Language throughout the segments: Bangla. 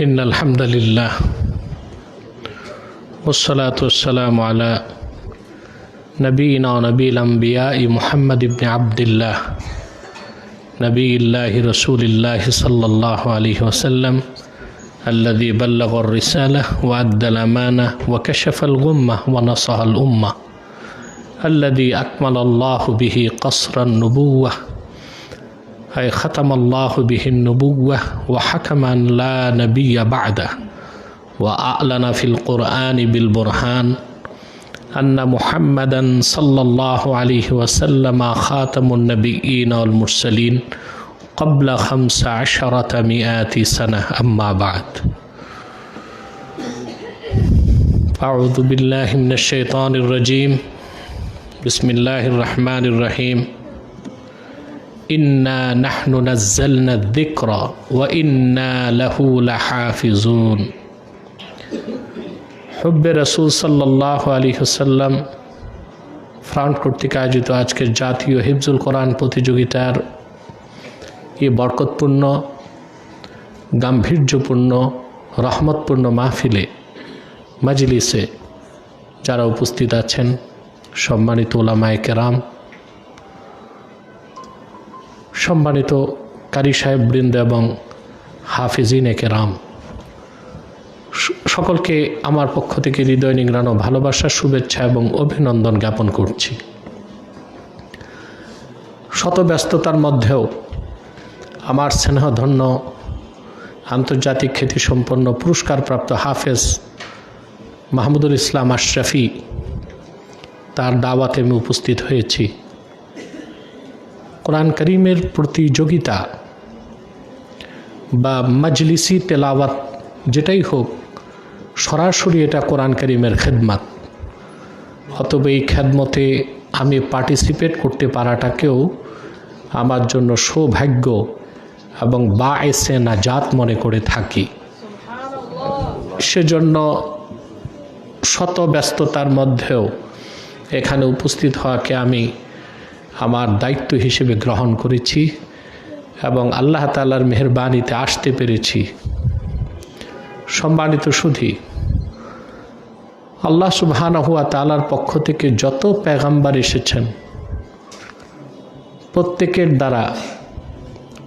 إن الحمد لله والصلاة والسلام على نبينا ونبي الأنبياء محمد بن عبد الله نبي الله رسول الله صلى الله عليه وسلم الذي بلغ الرسالة وأدى الأمانة وكشف الغمة ونصح الأمة الذي أكمل الله به قصر النبوة أي ختم الله به النبوة وحكم أن لا نبي بعده وأعلن في القرآن بالبرهان أن محمدا صلى الله عليه وسلم خاتم النبيين والمرسلين قبل خمس عشرة مئات سنة. أما بعد أعوذ بالله من الشيطان الرجيم. بسم الله الرحمن الرحيم. ইন্না নাহনু নাজ্জালনা যিকর ওয়া ইন্না লাহু লাহাফিজুন হুব্বে রসুল সাল্লাহ আলী হুসাল্লাম ফ্রান্ট কর্তৃক আয়োজিত আজকের জাতীয় হিফজুল কোরআন প্রতিযোগিতার এই বরকতপূর্ণ, গাম্ভীর্যপূর্ণ, রহমতপূর্ণ মাহফিলে মাজলিসে যারা উপস্থিত আছেন সম্মানিত ওলামায়কেরাম সম্মানিত কারি সাহেব বৃন্দ এবং হাফিজিনে কেরাম স- সকলকে আমার পক্ষ থেকে হৃদয় নিংড়ানো ভালোবাসার শুভেচ্ছা এবং অভিনন্দন জ্ঞাপন করছি। শত ব্যস্ততার মধ্যেও আমার স্নেহধন্য, আন্তর্জাতিক খ্যাতিসম্পন্ন, পুরস্কারপ্রাপ্ত হাফেজ মাহমুদুল ইসলাম আশরাফি, তার দাওয়াতে আমি উপস্থিত হয়েছি। কোরআন করিমের প্রতিযোগিতা বা মজলিসি তেলাওয়াত যেটাই হোক, সরাসরি এটা কোরআন করিমের খেদমাত। অতএব এই খেদমতে আমি পার্টিসিপেট করতে পারাটাকেও আমার জন্য সৌভাগ্য এবং বা এসে নাজাত মনে করে থাকি। সেজন্য শত ব্যস্ততার মধ্যেও এখানে উপস্থিত হওয়াকে আমি আমার দায়িত্ব হিসেবে গ্রহণ করেছি এবং আল্লাহ তালার মেহরবানিতে আসতে পেরেছি। সম্মানিত সুধী, আল্লাহ সুবহান হুয়া তালার পক্ষ থেকে যত পেগাম্বার এসেছেন, প্রত্যেকের দ্বারা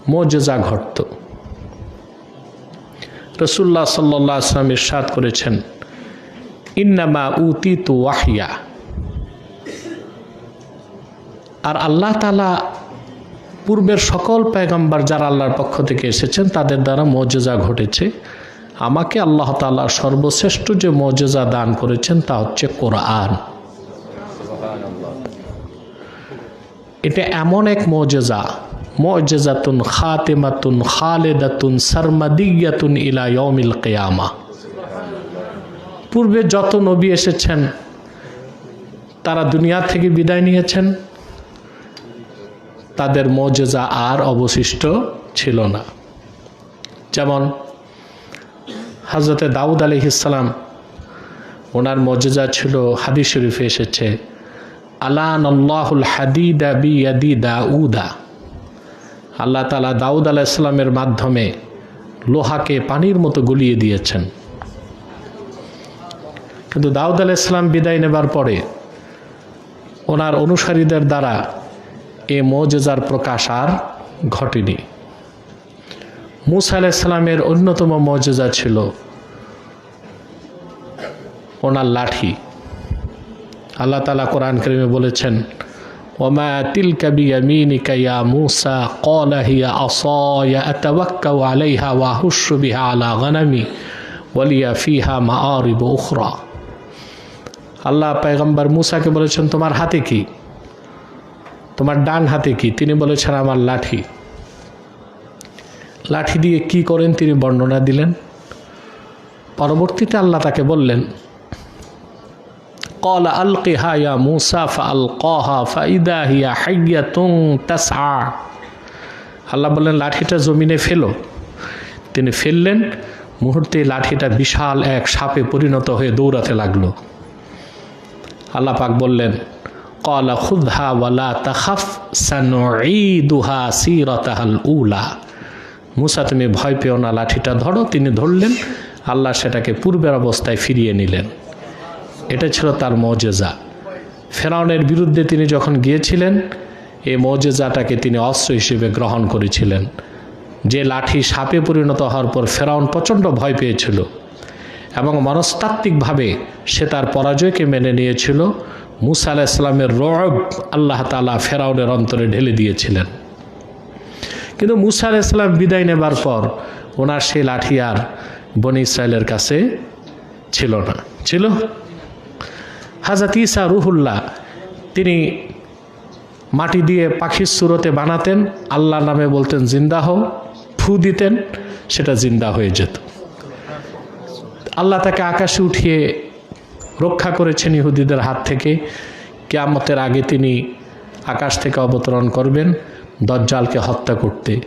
মজেজা ঘটত। রসুল্লাহ সাল্লাহ আসলাম ইরশাদ করেছেন, ইন্নামা উতি তু ওয়াহিয়া। আর আল্লাহ তালা পূর্বের সকল পেগম্বার যারা আল্লাহর পক্ষ থেকে এসেছেন, তাদের দ্বারা মজেজা ঘটেছে। আমাকে আল্লাহ তালা সর্বশ্রেষ্ঠ যে মজেজা দান করেছেন, তা হচ্ছে কোরআন। এটা এমন এক মজেজা। মজেজাতুন খাতেমাতুন খালেদাতুন সারমাদিয়াতুন ইলা ইয়মিল কেয়ামা। পূর্বে যত নবী এসেছেন, তারা দুনিয়া থেকে বিদায় নিয়েছেন। তাদের মজেজা আর অবশিষ্ট ছিল না। যেমন হজরতে দাউদ আলি ইসলাম ওনার মজেজা ছিল, হাদিস শরীফে এসেছে আল্লাহুল হাদিদা বিয়াদি দাউদা। আল্লাহ তালা দাউদ আলাহ ইসলামের মাধ্যমে লোহাকে পানির মতো গলিয়ে দিয়েছেন। কিন্তু দাউদ আলাহ ইসলাম বিদায় নেবার পরে ওনার অনুসারীদের দ্বারা এ মৌজেজার প্রকাশ আর ঘটেনি। মুসা আলাইসালামের অন্যতম মৌজেজা ছিল ওনার লাঠি। আল্লাহ তালা কোরআন করিমে বলেছেন, ওমা তিলকা বিয়ামিনিকা ইয়া মুসা কলাহিয়া অসয়া আসায়া আতাওয়াক্কাউ আলাইহা ওয়া হুশু বিহা আলা গানামি ওয়ালিয়া ফিহা মাআরিব উখরা। আল্লাহ পয়গম্বর মুসাকে বলেছেন, তোমার হাতে কি? তোমার ডান হাতে কি তিনি বলেছেন আমার লাঠি লাঠি দিয়ে কি করেন তিনি বর্ণনা দিলেন পরবর্তীতে আল্লাহ তাকে বললেন قال ألقها يا موسى فألقاها فإذا هي حية تسعى আল্লাহ বললেন লাঠিটা জমিনে ফেলো তিনি ফেললেন মুহূর্তে লাঠিটা বিশাল এক সাপে পরিণত হয়ে দৌড়াতে লাগলো আল্লাহ পাক বললেন কলা খুদহা ওয়ালা তাখাফ সানুঈদুহা সিরাতাহাল উলা মুসা তুমি ভয় পেও না, লাঠিটা ধরো, তিনি ধরলেন, আল্লাহ সেটাকে পূর্বের অবস্থায় ফিরিয়ে নিলেন। এটা ছিল তার মজেজা। ফেরাউনের বিরুদ্ধে তিনি যখন গিয়েছিলেন, এই মজেজাটাকে তিনি অস্ত্র হিসেবে গ্রহণ করেছিলেন। যে লাঠি সাপে পরিণত হওয়ার পর ফেরাউন প্রচণ্ড ভয় পেয়েছিল এবং মনস্তাত্ত্বিকভাবে সে তার পরাজয়কে মেনে নিয়েছিল। মুসা আলাহ ইসলামের রব আল্লাহ তালা ফেরাউনের অন্তরে ঢেলে দিয়েছিলেন। কিন্তু মুসা আলাহ ইসলাম বিদায় নেবার পর ওনার সেই লাঠি আর বনি ইসরায়েলের কাছে ছিল না। ছিল? হাজাত ইসা রুহুল্লাহ, তিনি মাটি দিয়ে পাখির সুরতে বানাতেন আল্লাহ নামে বলতেন, জিন্দা হও, ফু দিতেন, সেটা জিন্দা হয়ে যেত। আল্লাহ তাকে আকাশে উঠিয়ে রক্ষা করেছেন ইহুদিদের হাত থেকে। কেয়ামতের আগে তিনি আকাশ থেকে অবতরণ করবেন, দজ্জালকে হত্যা করতে।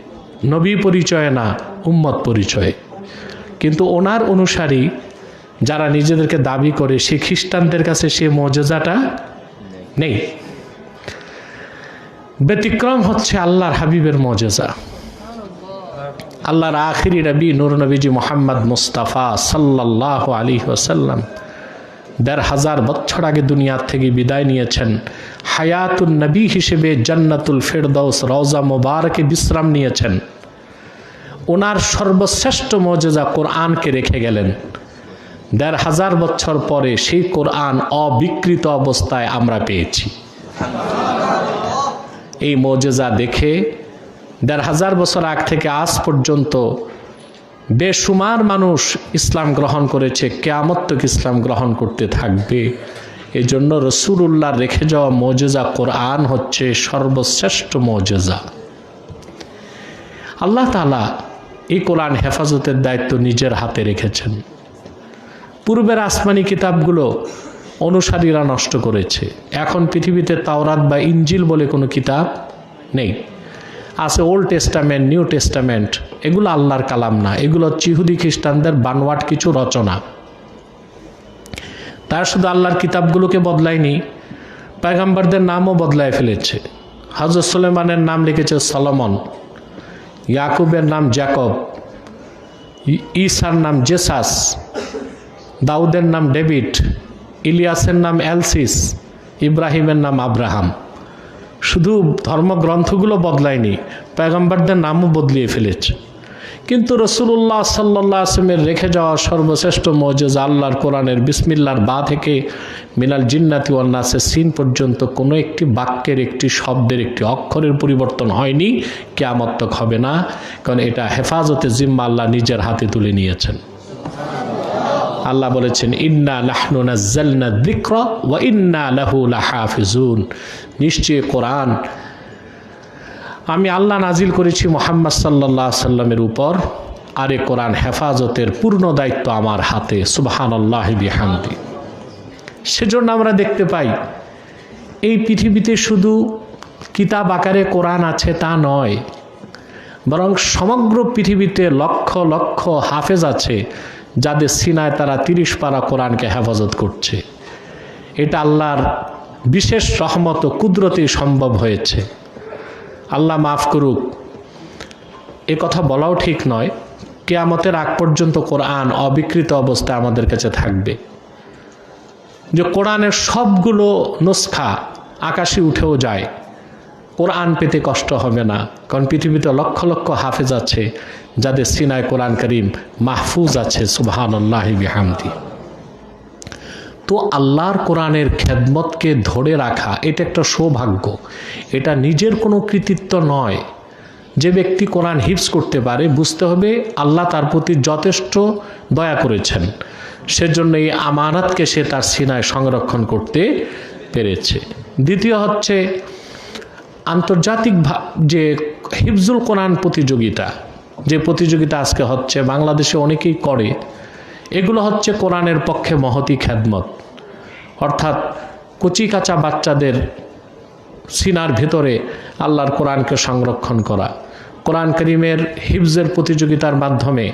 নবী পরিচয়ে না, উম্মত পরিচয়ে। কিন্তু ওনার অনুসারী যারা নিজেদেরকে দাবি করে, সে খ্রিস্টানদের কাছে সে মর্যাদাটা নেই। ব্যতিক্রম হচ্ছে আল্লাহর হাবিবের মজেজা আল্লাহর আখিরি নবী, নুর নবীজি মোহাম্মদ মুস্তাফা সাল্লাহ আলী ওসাল্লাম দেড় হাজার বছর আগে দুনিয়ার থেকে বিদায় নিয়েছেন। হায়াতুল নবী হিসেবে জান্নাতুল ফেরদৌস রওজা মোবারকে বিশ্রাম নিয়েছেন। ওনার সর্বশ্রেষ্ঠ মজেজা কোরআনকে রেখে গেলেন। দেড় হাজার বছর পরে সেই কোরআন অবিকৃত অবস্থায় আমরা পেয়েছি। এই মজেজা দেখে দেড় হাজার বছর আগ থেকে আজ পর্যন্ত বেসুমার মানুষ ইসলাম গ্রহণ করেছে কেয়ামত্তক ইসলাম গ্রহণ করতে থাকবে। এই জন্য রসুল্লাহ রেখে যাওয়া মজেজা কোরআন হচ্ছে সর্বশ্রেষ্ঠ মজেজা। আল্লাহ তালা এই কোরআন হেফাজতের দায়িত্ব নিজের হাতে রেখেছেন। পূর্বের আসমানি কিতাবগুলো অনুসারীরা নষ্ট করেছে। এখন পৃথিবীতে তাওরাত বা ইঞ্জিল বলে কোনো কিতাব নেই। আছে ওল্ড টেস্টামেন্ট নিউ টেস্টামেন্ট এগুলো আল্লাহর কালাম না। এগুলো চিহুদি খ্রিস্টানদের বানওয়াট কিছু রচনা। তার শুধু আল্লাহর কিতাবগুলোকে বদলায়নি, পায়গাম্বারদের নামও বদলায় ফেলেছে। হজরত সুলেমানের নাম লিখেছে সলমন, ইয়াকুবের নাম জ্যাকব, ঈসার নাম জেসাস, দাউদের নাম ডেভিড, ইলিয়াসের নাম এলসিস, ইব্রাহিমের নাম আব্রাহাম। শুধু ধর্মগ্রন্থগুলো বদলায়নি পেগম্বরদের নামও বদলিয়ে ফেলেছে। কিন্তু রসুল্লাহ সাল্লাহ আসলামের রেখে যাওয়া সর্বশ্রেষ্ঠ মজেজ আল্লাহর কোরআনের বিসমিল্লার বা থেকে মিনাল জিন্নাতি ওয়ান্নাসের সিন পর্যন্ত কোনো একটি বাক্যের একটি শব্দের একটি অক্ষরের পরিবর্তন হয়নি কেয়ামত্তক হবে না, কারণ এটা হেফাজতে জিম্মা আল্লাহ নিজের হাতে তুলে নিয়েছেন। আল্লাহ বলেছেন, ইন্না লাহনু নাজ্জালনা যিকরা ওয়া ইন্না লাহু লাহাফিজুন। নিশ্চয় কোরআন, আমি আল্লাহ নাজিল করেছি মোহাম্মদ সাল্লাহ সাল্লামের উপর, আর কোরআন হেফাজতের পূর্ণ দায়িত্ব আমার হাতে সুবহান আল্লাহ বিহামদি। সেজন্য আমরা দেখতে পাই, এই পৃথিবীতে শুধু কিতাব আকারে কোরআন আছে তা নয়, বরং সমগ্র পৃথিবীতে লক্ষ লক্ষ হাফেজ আছে। যাদের সিনায় তারা তিরিশ পারা কোরআনকে হেফাজত করছে। এটা আল্লাহর বিশেষ রহমত ও কুদরতেই সম্ভব হয়েছে। আল্লাহ মাফ করুক, এ কথা বলাও ঠিক নয়, কেয়ামতের আগ পর্যন্ত কোরআন অবিকৃত অবস্থায় আমাদের কাছে থাকবে। যে কোরআনের সবগুলো নুসখা আকাশে উঠেও যায় কোরআন পেতে কষ্ট হবে না। কারণ পৃথিবীতে লক্ষ লক্ষ হাফেজ আছে, যাদের সিনায় কোরআন করিম মাহফুজ আছে সুবহান আল্লাহ বিহামদি। তো আল্লাহর কোরআনের খেদমতকে ধরে রাখা, এটা একটা সৌভাগ্য। এটা নিজের কোনো কৃতিত্ব নয়। যে ব্যক্তি কোরআন হিপস করতে পারে, বুঝতে হবে আল্লাহ তার প্রতি যথেষ্ট দয়া করেছেন। সেজন্য এই আমানাতকে সে তার সিনায় সংরক্ষণ করতে পেরেছে। দ্বিতীয় হচ্ছে আন্তর্জাতিক যে হিফজুল কোরআন প্রতিযোগিতা, যে প্রতিযোগিতা আজকে হচ্ছে, বাংলাদেশে অনেকেই করে, এগুলো হচ্ছে কোরআনের পক্ষে মহতি খ্যাদমত অর্থাৎ কচি কাঁচা বাচ্চাদের সিনার ভেতরে আল্লাহর কোরআনকে সংরক্ষণ করা। কোরআন করিমের হিফজের প্রতিযোগিতার মাধ্যমে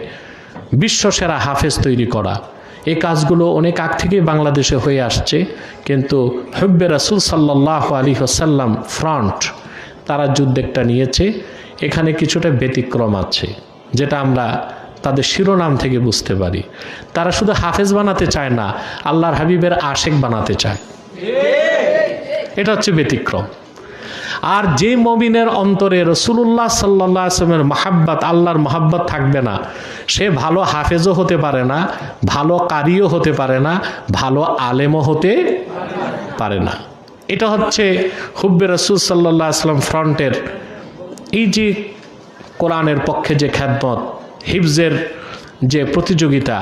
বিশ্বসেরা হাফেজ তৈরি করা। এই কাজগুলো অনেক আগ থেকেই বাংলাদেশে হয়ে আসছে, কিন্তু হব্বে রাসুল সাল্লাহ আলী হাসাল্লাম ফ্রন্ট তারা যুদ্ধেকটা নিয়েছে। এখানে কিছুটা ব্যতিক্রম আছে, যেটা আমরা তাদের শিরোনাম থেকে বুঝতে পারি। তারা শুধু হাফেজ বানাতে চায় না, আল্লাহর হাবিবের আশেক বানাতে চায়। এটা হচ্ছে ব্যতিক্রম। আর যে মমিনের অন্তরে রসুল্লাহ সাল্লাহ আসলামের মাহাব্বাত, আল্লাহর মাহাব্বাত থাকবে না, সে ভালো হাফেজও হতে পারে না, ভালো কারিও হতে পারে না, ভালো আলেমও হতে পারে না। এটা হচ্ছে হুব্বে রসুল সাল্লাহ আসলাম ফ্রন্টের এই যে কোরআনের পক্ষে যে খ্যাতমত হিফজের যে প্রতিযোগিতা,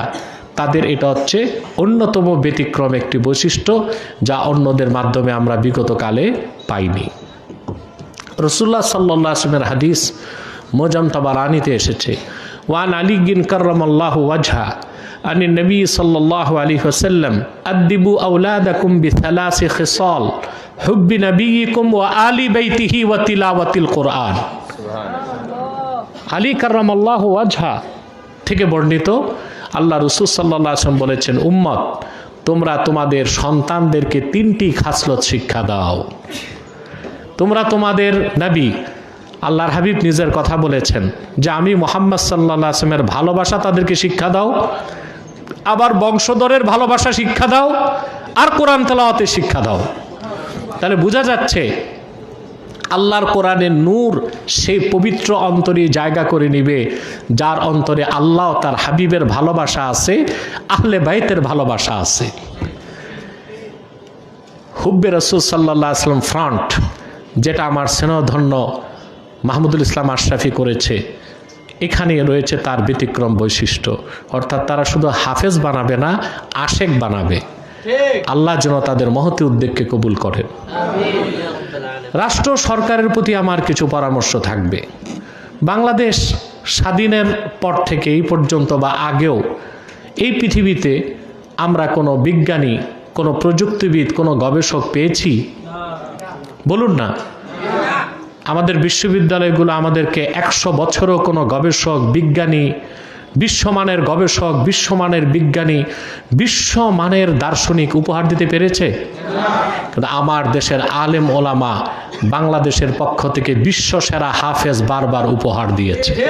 তাদের এটা হচ্ছে অন্যতম ব্যতিক্রম একটি বৈশিষ্ট্য যা অন্যদের মাধ্যমে আমরা বিগত কালে পাইনি রসুল্লাহ সাল্লাহ আসলামের হাদিস মোজাম তাবারানিতে এসেছে। ওয়ান আলী গিন করমাল্লাহ ওয়াজহা, আনি নবী সাল্লাহ আলী হোসাল্লাম আদিবু আউলাদাকুম বিথালাসি খিসাল। হুব্বি নবীকুম ওয়া আলী বাইতিহি ওয়া তিলাওয়াতিল কোরআন। আলী কার্রামাল্লাহ ওয়াজহা থেকে বর্ণিত আল্লাহ রসুল সাল্লাহ আসলাম বলেছেন, উম্মত, তোমরা তোমাদের সন্তানদেরকে তিনটি খাসলত শিক্ষা দাও। তোমরা তোমাদের নবী আল্লাহর হাবিব নিজের কথা বলেছেন যে আমি মোহাম্মদ সাল্লাহ আসলামের ভালোবাসা তাদেরকে শিক্ষা দাও, আবার বংশধরের ভালোবাসা শিক্ষা দাও, আর কোরআন তেলাওয়াতের শিক্ষা দাও। তাহলে বোঝা যাচ্ছে আল্লাহর কোরআনের নূর সেই পবিত্র অন্তরে জায়গা করে নিবে, যার অন্তরে আল্লাহ তার হাবিবের ভালোবাসা আছে, আহলে বাইতের ভালোবাসা আছে। হুব্বে রসুল সাল্লাহ আসলাম ফ্রন্ট যেটা আমার স্নেহধন্য মাহমুদুল ইসলাম আশরাফি করেছে, এখানে রয়েছে তার ব্যতিক্রম বৈশিষ্ট্য। অর্থাৎ তারা শুধু হাফেজ বানাবে না, আশেক বানাবে। আল্লাহ যেন তাদের মহতি উদ্যোগকে কবুল করেন। রাষ্ট্র সরকারের প্রতি আমার কিছু পরামর্শ থাকবে। বাংলাদেশ স্বাধীনের পর থেকে এই পর্যন্ত বা আগেও এই পৃথিবীতে আমরা কোনো বিজ্ঞানী, কোনো প্রযুক্তিবিদ, কোনো গবেষক পেয়েছি? বলুন না। আমাদের বিশ্ববিদ্যালয়গুলো আমাদেরকে একশো বছরও কোনো গবেষক, বিজ্ঞানী বিশ্বমানের গবেষক, বিশ্বমানের বিজ্ঞানী, বিশ্বমানের দার্শনিক উপহার দিতে পেরেছে? কিন্তু আমার দেশের আলেম ওলামা বাংলাদেশের পক্ষ থেকে বিশ্ব সেরা হাফেজ বারবার উপহার দিয়েছে।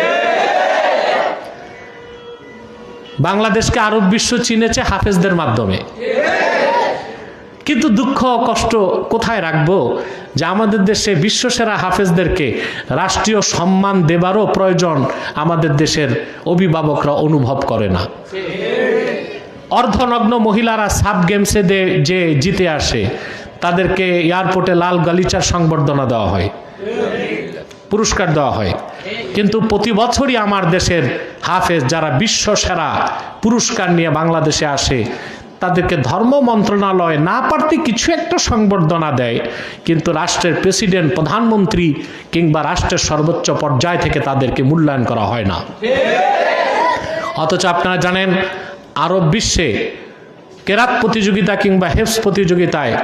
বাংলাদেশকে আরব বিশ্ব চিনেছে হাফেজদের মাধ্যমে। কিন্তু দুঃখ কষ্ট কোথায় রাখব? যে আমাদের দেশে বিশ্বসেরা হাফেজদেরকে রাষ্ট্রীয় সম্মান দেবারও প্রয়োজন, আমাদের দেশের অভিভাবকরা অনুভব করে না। অর্ধনগ্ন মহিলারা সাব গেমসে যে জিতে আসে, তাদেরকে এয়ারপোর্টে লাল গালিচার সংবর্ধনা দেওয়া হয়, পুরস্কার দেওয়া হয়। কিন্তু প্রতি বছরই আমার দেশের হাফেজ যারা বিশ্ব সেরা পুরস্কার নিয়ে বাংলাদেশে আসে তাদেরকে ধর্ম মন্ত্রণালয় না পারতে কিছু একটা সংবর্ধনা দেয়। কিন্তু রাষ্ট্রের প্রেসিডেন্ট, প্রধানমন্ত্রী কিংবা রাষ্ট্রের সর্বোচ্চ পর্যায় থেকে তাদেরকে মূল্যায়ন করা হয় না। অথচ আপনারা জানেন, আরব বিশ্বে কেরাত প্রতিযোগিতা কিংবা হেফস প্রতিযোগিতায়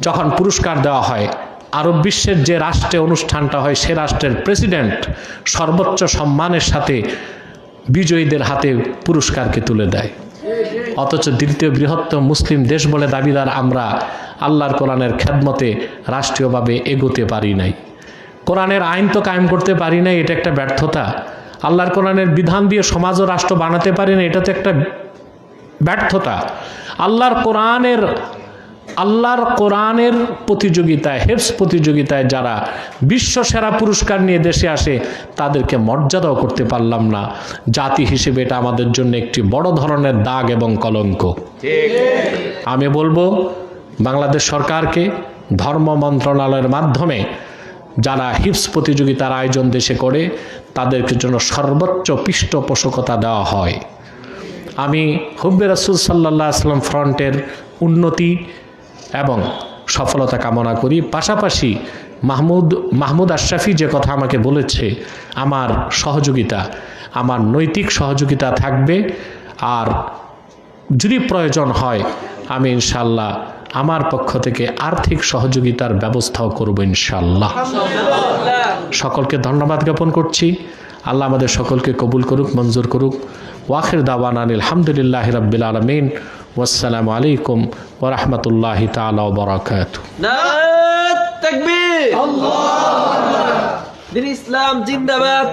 যখন পুরস্কার দেওয়া হয়, আরব বিশ্বের যে রাষ্ট্রে অনুষ্ঠানটা হয়, সে রাষ্ট্রের প্রেসিডেন্ট সর্বোচ্চ সম্মানের সাথে বিজয়ীদের হাতে পুরস্কারকে তুলে দেয়। অথচ দ্বিতীয় বৃহত্তম মুসলিম দেশ বলে দাবিদার আমরা আল্লাহর কোরআনের খেদমতে রাষ্ট্রীয়ভাবে এগোতে পারি নাই। কোরআনের আইন তো কায়েম করতে পারি নাই, এটা একটা ব্যর্থতা। আল্লাহর কোরআনের বিধান দিয়ে সমাজ ও রাষ্ট্র বানাতে পারি না এটা তো একটা ব্যর্থতা। আল্লাহর কোরআনের আল্লাহর কোরআনের প্রতিযোগিতায় হেফস প্রতিযোগিতায় যারা বিশ্ব সেরা পুরস্কার নিয়ে দেশে আসে, তাদেরকে মর্যাদাও করতে পারলাম না। জাতি হিসেবে এটা আমাদের জন্য একটি বড় ধরনের দাগ এবং কলঙ্ক। আমি বলব, বাংলাদেশ সরকারকে, ধর্ম মন্ত্রণালয়ের মাধ্যমে যারা হিপস প্রতিযোগিতার আয়োজন দেশে করে, তাদেরকে জন্য সর্বোচ্চ পৃষ্ঠপোষকতা দেওয়া হয়। আমি হুব্বে রাসুল সাল্লাহ আসলাম ফ্রন্টের উন্নতি এবং সফলতা কামনা করি। পাশাপাশি মাহমুদ মাহমুদ আশরাফি যে কথা আমাকে বলেছে, আমার সহযোগিতা, আমার নৈতিক সহযোগিতা থাকবে। আর যদি প্রয়োজন হয়, আমি ইনশাল্লাহ আমার পক্ষ থেকে আর্থিক সহযোগিতার ব্যবস্থাও করব ইনশাল্লাহ। সকলকে ধন্যবাদ জ্ঞাপন করছি। আল্লাহ আমাদের সকলকে কবুল করুক, মঞ্জুর করুক। ওয়াখির দাবানান আলহামদুলিল্লাহ রবিল আলমিন। ওয়াসালামু আলাইকুম ওরহমতুল্লাহ তালা বরাকাত তাকবীর! দিন ইসলাম জিন্দাবাদ।